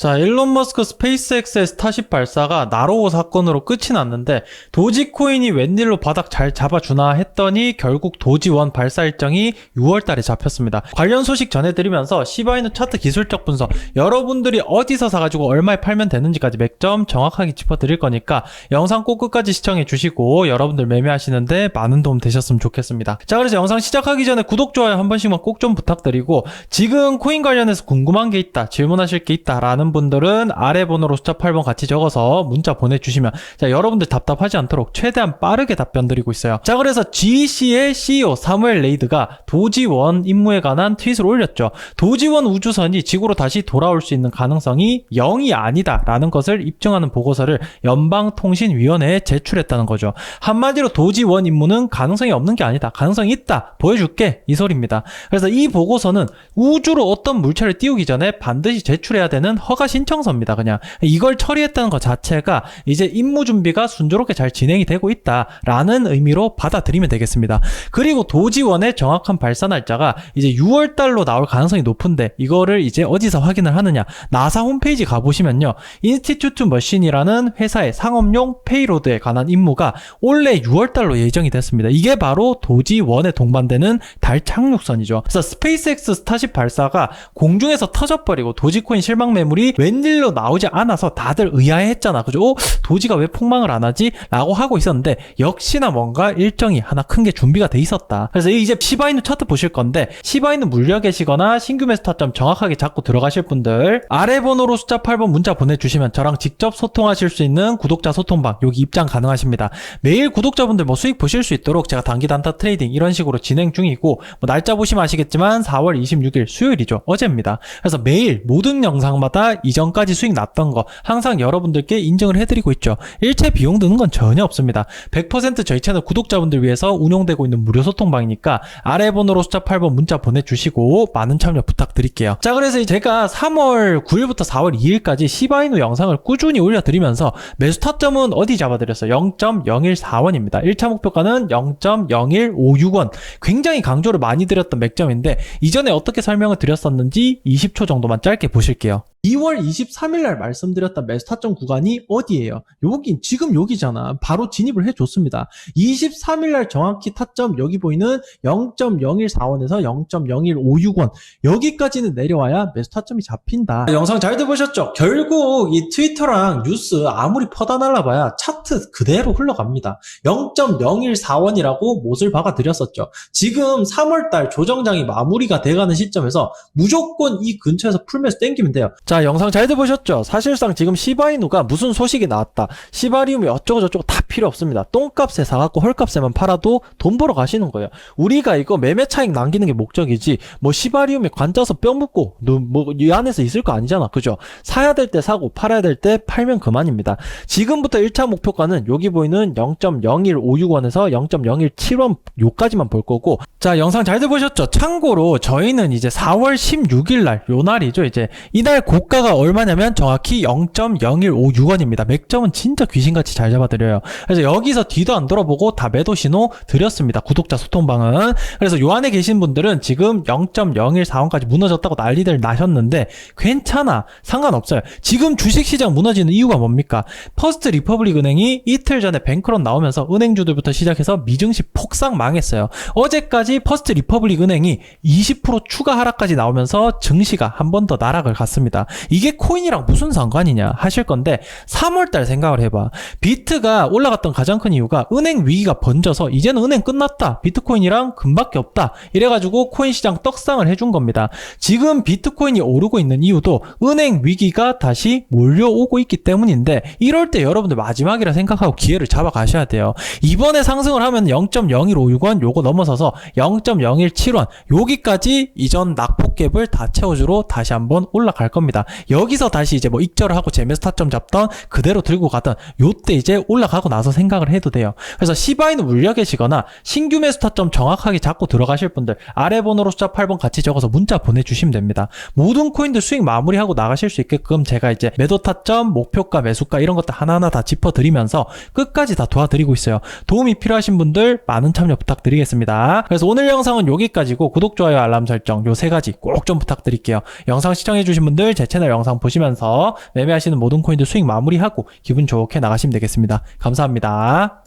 자, 일론 머스크 스페이스X의 스타쉽 발사가 나로호 사건으로 끝이 났는데 도지코인이 웬일로 바닥 잘 잡아주나 했더니 결국 도지원 발사 일정이 6월 달에 잡혔습니다. 관련 소식 전해드리면서 시바이누 차트 기술적 분석 여러분들이 어디서 사가지고 얼마에 팔면 되는지까지 맥점 정확하게 짚어드릴 거니까 영상 꼭 끝까지 시청해 주시고 여러분들 매매하시는데 많은 도움 되셨으면 좋겠습니다. 자, 그래서 영상 시작하기 전에 구독, 좋아요 한 번씩만 꼭 좀 부탁드리고 지금 코인 관련해서 궁금한 게 있다, 질문하실 게 있다라는 분들은 아래 번호로 숫자 8번 같이 적어서 문자 보내주시면 자 여러분들 답답하지 않도록 최대한 빠르게 답변 드리고 있어요. 자 그래서 GC의 CEO 사무엘 레이드가 도지원 임무에 관한 트윗을 올렸죠. 도지원 우주선이 지구로 다시 돌아올 수 있는 가능성이 0이 아니다라는 것을 입증하는 보고서를 연방통신위원회에 제출했다는 거죠. 한마디로 도지원 임무는 가능성이 없는 게 아니다. 가능성이 있다. 보여줄게. 이 소리입니다. 그래서 이 보고서는 우주로 어떤 물체를 띄우기 전에 반드시 제출해야 되는 허가 신청서입니다. 그냥 이걸 처리했다는 것 자체가 이제 임무 준비가 순조롭게 잘 진행이 되고 있다라는 의미로 받아들이면 되겠습니다. 그리고 도지원의 정확한 발사 날짜가 이제 6월 달로 나올 가능성이 높은데 이거를 이제 어디서 확인을 하느냐? 나사 홈페이지 가보시면요. 인스티튜트 머신이라는 회사의 상업용 페이로드에 관한 임무가 올해 6월 달로 예정이 됐습니다. 이게 바로 도지원에 동반되는 달 착륙선이죠. 그래서 스페이스X 스타쉽 발사가 공중에서 터져버리고 도지코인 실망 매물이 웬일로 나오지 않아서 다들 의아해했잖아. 그죠? 어? 도지가 왜 폭망을 안 하지? 라고 하고 있었는데 역시나 뭔가 일정이 하나 큰 게 준비가 돼 있었다. 그래서 이제 시바이누 차트 보실 건데 시바이누 물려 계시거나 신규 매수 타점 정확하게 잡고 들어가실 분들 아래 번호로 숫자 8번 문자 보내주시면 저랑 직접 소통하실 수 있는 구독자 소통방 여기 입장 가능하십니다. 매일 구독자분들 뭐 수익 보실 수 있도록 제가 단기 단타 트레이딩 이런 식으로 진행 중이고 뭐 날짜 보시면 아시겠지만 4월 26일 수요일이죠. 어제입니다. 그래서 매일 모든 영상마다 이전까지 수익 났던 거 항상 여러분들께 인증을 해드리고 있죠. 일체 비용 드는 건 전혀 없습니다. 100% 저희 채널 구독자분들 위해서 운영되고 있는 무료 소통방이니까 아래 번호로 숫자 8번 문자 보내주시고 많은 참여 부탁드릴게요. 자 그래서 제가 3월 9일부터 4월 2일까지 시바이누 영상을 꾸준히 올려드리면서 매수 타점은 어디 잡아드렸어요? 0.014원입니다. 1차 목표가는 0.01560원. 굉장히 강조를 많이 드렸던 맥점인데 이전에 어떻게 설명을 드렸었는지 20초 정도만 짧게 보실게요. 2월 23일 날 말씀드렸던 매스타점 구간이 어디예요? 여기 지금 여기잖아. 바로 진입을 해줬습니다. 23일 날 정확히 타점 여기 보이는 0.014원에서 0.01560원 여기까지는 내려와야 매수타점이 잡힌다. 영상 잘들 보셨죠? 결국 이 트위터랑 뉴스 아무리 퍼다 날라봐야 차트 그대로 흘러갑니다. 0.014원이라고 못을 박아드렸었죠. 지금 3월달 조정장이 마무리가 돼가는 시점에서 무조건 이 근처에서 풀매수 땡기면 돼요. 자, 영상 잘들 보셨죠? 사실상 지금 시바이누가 무슨 소식이 나왔다. 시바리움이 어쩌고저쩌고 다 필요 없습니다. 똥값에 사갖고 헐값에만 팔아도 돈 벌어 가시는 거예요. 우리가 이거 매매 차익 남기는 게 목적이지, 뭐 시바리움에 관짜서 뼈 묻고, 뭐이 안에서 있을 거 아니잖아. 그죠? 사야 될 때 사고, 팔아야 될 때 팔면 그만입니다. 지금부터 1차 목표가는 여기 보이는 0.01560원에서 0.017원 요까지만 볼 거고, 자, 영상 잘들 보셨죠? 참고로 저희는 이제 4월 16일 날, 요 날이죠. 이제 이날 고가가 얼마냐면 정확히 0.01560원입니다. 맥점은 진짜 귀신같이 잘 잡아드려요. 그래서 여기서 뒤도 안 돌아보고 다 매도 신호 드렸습니다. 구독자 소통방은. 그래서 요 안에 계신 분들은 지금 0.014원까지 무너졌다고 난리들 나셨는데 괜찮아. 상관없어요. 지금 주식시장 무너지는 이유가 뭡니까? 퍼스트 리퍼블릭 은행이 이틀 전에 뱅크런 나오면서 은행주들부터 시작해서 미증시 폭삭 망했어요. 어제까지 퍼스트 리퍼블릭 은행이 20% 추가 하락까지 나오면서 증시가 한 번 더 나락을 갔습니다. 이게 코인이랑 무슨 상관이냐 하실 건데 3월달 생각을 해봐. 비트가 올라갔던 가장 큰 이유가 은행 위기가 번져서 이제는 은행 끝났다. 비트코인이랑 금밖에 없다. 이래가지고 코인 시장 떡상을 해준 겁니다. 지금 비트코인이 오르고 있는 이유도 은행 위기가 다시 몰려오고 있기 때문인데 이럴 때 여러분들 마지막이라 생각하고 기회를 잡아가셔야 돼요. 이번에 상승을 하면 0.0156원 요거 넘어서서 0.017원 여기까지 이전 낙폭갭을 다 채워주러 다시 한번 올라갈 겁니다. 여기서 다시 이제 뭐 익절을 하고 재매수 타점 잡던 그대로 들고 가던 요때 이제 올라가고 나서 생각을 해도 돼요. 그래서 시바이는 물려 계시거나 신규 매수 타점 정확하게 잡고 들어가실 분들 아래 번호로 숫자 8번 같이 적어서 문자 보내주시면 됩니다. 모든 코인들 수익 마무리하고 나가실 수 있게끔 제가 이제 매도 타점, 목표가, 매수가 이런 것들 하나하나 다 짚어드리면서 끝까지 다 도와드리고 있어요. 도움이 필요하신 분들 많은 참여 부탁드리겠습니다. 그래서 오늘 영상은 여기까지고 구독, 좋아요, 알람 설정 요 세 가지 꼭 좀 부탁드릴게요. 영상 시청해주신 분들 제 채널 영상 보시면서 매매하시는 모든 코인들 수익 마무리하고 기분 좋게 나가시면 되겠습니다. 감사합니다.